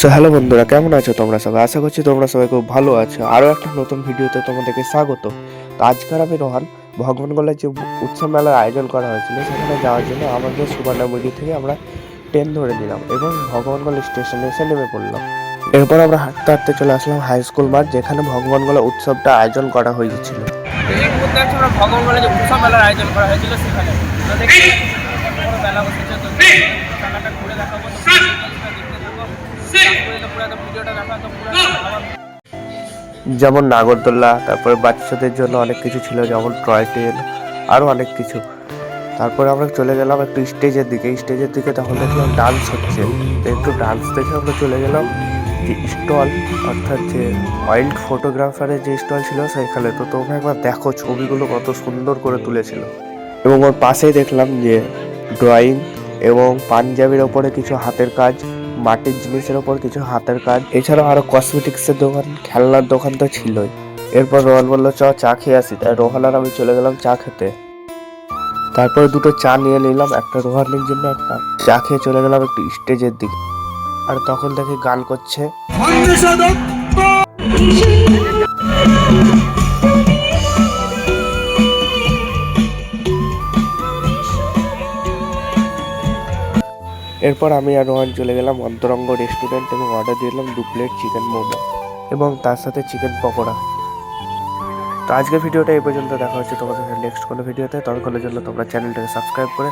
So hello বন্ধুরা কেমন আছো তোমরা সবাই? আশা করছি তোমরা সবাই খুব ভালো আছো। আরও একটা নতুন ভিডিওতে তোমাদেরকে স্বাগত। তো আজকাল আমি রোহান ভগবানগোলায় যে উৎসব মেলার আয়োজন করা হয়েছিল সেখানে যাওয়ার জন্য আমাদের সুবর্ণমুড়ি থেকে আমরা ট্রেন ধরে নিলাম এবং ভগবানগোলা স্টেশনে এসে নেমে পড়লাম। এরপর আমরা হাঁটতে হাঁটতে চলে আসলাম হাই স্কুল মাঠ যেখানে ভগবানগোলা উৎসবটা আয়োজন করা হয়েছিল। এই মুহূর্তে আছে আমরা ভগবান বলে যে উৎসব মেলার আয়োজন করা হয়েছিল সেখানে। তো দেখতে বড় মেলা বসেছে তো ঘুরে দেখাবো তো পুরো details টা দেখতে থাকো তারপরে তো পুরো একদম ভিডিওটা দেখা তো পুরো আবার যেমন নাগরদোল্লা, তারপরে বাচ্চাদের জন্য অনেক কিছু ছিল, যেমন টয় ট্রেন আরও অনেক কিছু। তারপরে আমরা চলে গেলাম একটু স্টেজের দিকে। স্টেজের দিকে তখন দেখলাম ডান্স হচ্ছে। তো একটু ডান্স দেখে আমরা চলে গেলাম। যে স্টল, অর্থাৎ যে ওয়াইল্ড ফটোগ্রাফারের যে স্টল ছিল সেখানে তো তোমরা একবার দেখো ছবিগুলো কত সুন্দর করে তুলেছিল। এবং ওর পাশেই দেখলাম যে ড্রয়িং এবং পাঞ্জাবির ওপরে কিছু হাতের কাজ। মাটির জিনিসের ওপর কিছু হাতের কাজ। এছাড়াও আরও কসমেটিক্সের দোকান, খেলনার দোকান তো ছিলই। এরপর রোহন বলল, চ, চা খেয়ে আসি। তাই রোহন আর আমি চলে গেলাম চা খেতে। তারপরে দুটো চা নিয়ে নিলাম, একটা রোহানের জন্য, একটা চা খেয়ে চলে গেলাম একটু স্টেজের দিকে। আর তখন দেখি গান করছে। এরপর আমি আর রোহান চলে গেলাম অন্তরঙ্গ রেস্টুরেন্ট এবং অর্ডার দিলাম দু প্লেট চিকেন মোমো এবং তার সাথে চিকেন পকোড়া। তো আজকের ভিডিওটা এই পর্যন্ত। দেখা হচ্ছে তোমাদের নেক্সট কোনো ভিডিওতে ততক্ষণের জন্য তোমরা চ্যানেলটাকে সাবস্ক্রাইব করে